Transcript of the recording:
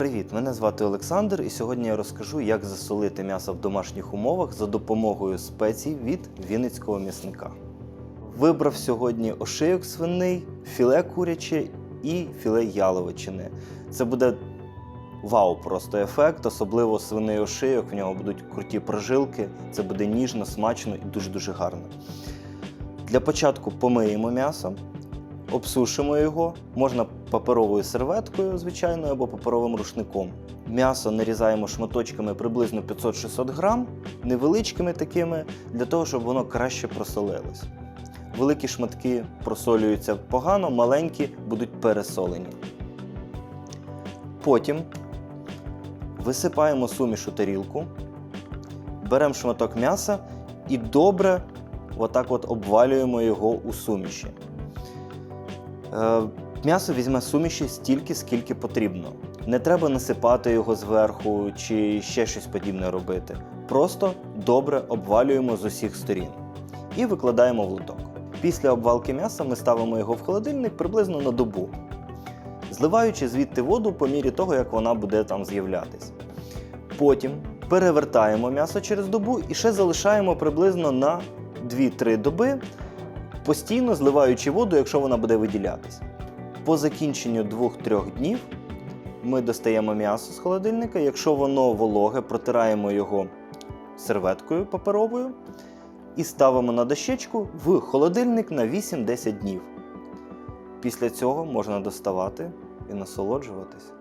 Привіт! Мене звати Олександр, і сьогодні я розкажу, як засолити м'ясо в домашніх умовах за допомогою спецій від вінницького м'ясника. Вибрав сьогодні ошийок свиний, філе куряче і філе яловичини. Це буде вау, просто ефект, особливо свиний ошийок, в нього будуть круті прожилки, це буде ніжно, смачно і дуже-дуже гарно. Для початку помиємо м'ясо, обсушимо його, можна паперовою серветкою, звичайно, або паперовим рушником. М'ясо нарізаємо шматочками приблизно 500-600 грам, невеличкими такими, для того, щоб воно краще просолилось. Великі шматки просолюються погано, маленькі будуть пересолені. Потім висипаємо суміш у тарілку, беремо шматок м'яса і добре отак от обвалюємо його у суміші. Е, М'ясо візьме суміші стільки, скільки потрібно. Не треба насипати його зверху чи ще щось подібне робити. Просто добре обвалюємо з усіх сторін і викладаємо в лоток. Після обвалки м'яса ми ставимо його в холодильник приблизно на добу, зливаючи звідти воду по мірі того, як вона буде там з'являтись. Потім перевертаємо м'ясо через добу і ще залишаємо приблизно на 2-3 доби, постійно зливаючи воду, якщо вона буде виділятись. По закінченню 2-3 днів ми достаємо м'ясо з холодильника. Якщо воно вологе, протираємо його серветкою паперовою і ставимо на дощечку в холодильник на 8-10 днів. Після цього можна доставати і насолоджуватись.